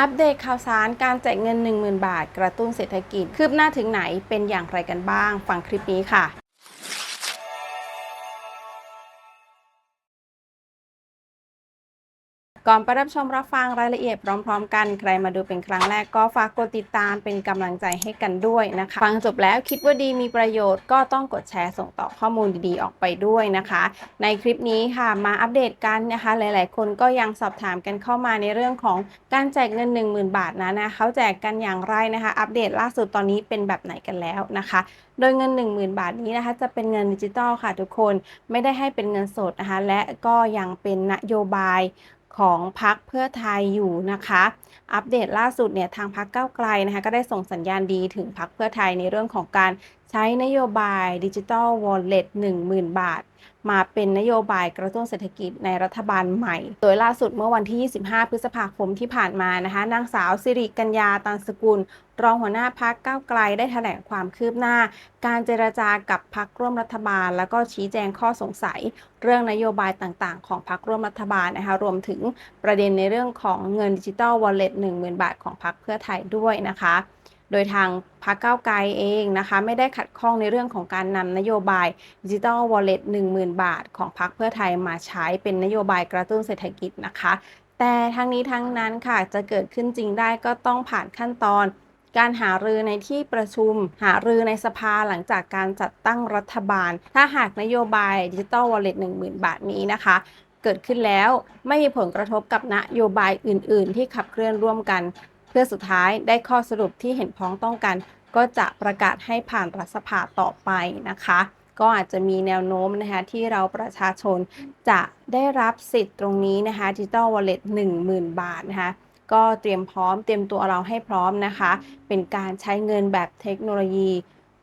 อัปเดตข่าวสารการแจกเงิน 10,000 บาท กระตุ้นเศรษฐกิจ คืบหน้าถึงไหนเป็นอย่างไรกันบ้าง ฟังคลิปนี้ค่ะ ก่อนไปรับชมรับฟังรายละเอียดพร้อม ๆ กันใครมาดูเป็นครั้งแรกก็ฝากกดติดตามเป็นกำลังใจให้กันด้วยนะคะ ฟังจบแล้วคิดว่าดีมีประโยชน์ก็ต้องกดแชร์ส่งต่อข้อมูลดีๆออกไปด้วยนะคะ ในคลิปนี้ค่ะมาอัปเดตกันนะคะ หลาย ๆ คนก็ยังสอบถามกันเข้ามาในเรื่องของการแจกเงิน 10,000 บาทนะนะเขาแจกกันอย่างไรนะคะ อัปเดตล่าสุดตอนนี้เป็นแบบไหนกันแล้วนะคะ โดยเงิน 10,000 บาทนี้นะคะ จะเป็นเงินดิจิตอลค่ะทุกคนไม่ได้ให้เป็นเงินสดนะคะและก็ยังเป็นนโยบาย ของพักเพื่อไทยอยู่นะคะ อัปเดตล่าสุดเนี่ยทางพักเก้าไกลนะคะก็ได้ส่งสัญญาณดีถึงพักเพื่อไทยในเรื่องของการ ใช้นโยบายดิจิ t a ลวอลเล็ต10,000 บาท มาเป็นนโยบายกระตุ้นเศรษฐกิจในรัฐบาลใหม่ โดยล่าสุดเมื่อวันที่ 25 พฤษภาคมที่ผ่านมานะคะนางสาวสิริกัญญาตันสกุล รองหัวหน้าพักก้าวไกลได้แถลงความคืบหน้า การเจรจากับพักร่วมรัฐบาล แล้วก็ชี้แจงข้อสงสัย เรื่องนโยบายต่างๆ ของพักร่วมรัฐบาลนะคะรวมถึงประเด็นในเรื่องของเงินดิจิ t a ลวอลเล็ต10,000 บาทของพักเพื่อไทยด้วยนะคะ โดยทางพรรคก้าวไกลเองนะคะ ไม่ได้ขัดข้องในเรื่องของการนำนโยบายดิจิ t a ลวอลเล็ต10,000 บาท ของพรรคเพื่อไทยมาใช้เป็นนโยบายกระตุ้นเศรษฐกิจนะคะ แต่ทั้งนี้ทั้งนั้นค่ะจะเกิดขึ้นจริงได้ก็ต้องผ่านขั้นตอนการหารือในที่ประชุม หารือในสภาหลังจากการจัดตั้งรัฐบาล ถ้าหากนโยบายดิจิ t a ลวอลเล็ต10,000บาทนี้นะคะ เกิดขึ้นแล้วไม่มีผลกระทบกับนโยบายอื่น ๆ ที่ขับเคลื่อนร่วมกัน เพื่อสุดท้ายได้ข้อสรุปที่เห็นพ้องต้องกัน ก็จะประกาศให้ผ่านรัฐสภาต่อไปนะคะ ก็อาจจะมีแนวโน้มนะคะที่เราประชาชนจะได้รับสิทธิ์ตรงนี้นะคะดิจิ t a ลวอลเล็ต10,000บาทนะคะก็เตรียมพร้อมเตรียมตัวเราให้พร้อมนะคะ เป็นการใช้เงินแบบเทคโนโลยี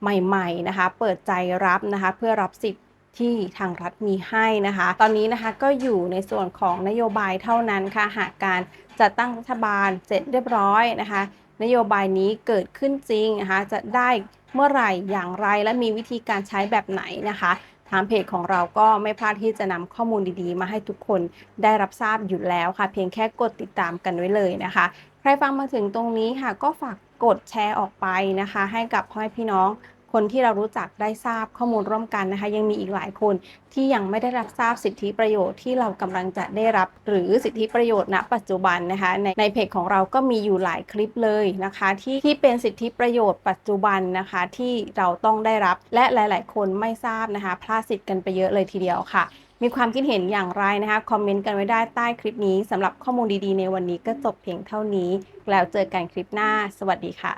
ใหม่ ๆ นะคะ เปิดใจรับนะคะ เพื่อรับสิทธิ์ ที่ทางรัฐมีให้นะคะ ตอนนี้นะคะก็อยู่ในส่วนของนโยบายเท่านั้นค่ะหากการจัดตั้งรัฐบาลเสร็จเรียบร้อยนะคะ นโยบายนี้เกิดขึ้นจริงนะคะจะได้เมื่อไหร่อย่างไรและมีวิธีการใช้แบบไหนนะคะทางเพจของเราก็ไม่พลาดที่จะนำข้อมูลดีๆ มาให้ทุกคนได้รับทราบอยู่แล้วค่ะ เพียงแค่กดติดตามกันไว้เลยนะคะ ใครฟังมาถึงตรงนี้ค่ะ ก็ฝากกดแชร์ออกไปนะคะ ให้กับพ่อแม่พี่น้องคนที่เรารู้จักได้ทราบข้อมูลร่วมกันนะคะ ยังมีอีกหลายคนที่ยังไม่ได้รับทราบสิทธิประโยชน์ที่เรากำลังจะได้รับ หรือสิทธิประโยชน์ณ ปัจจุบันนะคะ ในในเพจของเราก็มีอยู่หลายคลิปเลยนะคะ ที่ที่เป็นสิทธิประโยชน์ปัจจุบันนะคะที่เราต้องได้รับและหลาย ๆ คนไม่ทราบนะคะพลาดสิทธิ์กันไปเยอะเลยทีเดียวค่ะมีความคิดเห็นอย่างไรนะคะ คอมเมนต์กันไว้ได้ใต้คลิปนี้สำหรับข้อมูลดีๆ ในวันนี้ก็จบเพียงเท่านี้ แล้วเจอกันคลิปหน้า สวัสดีค่ะ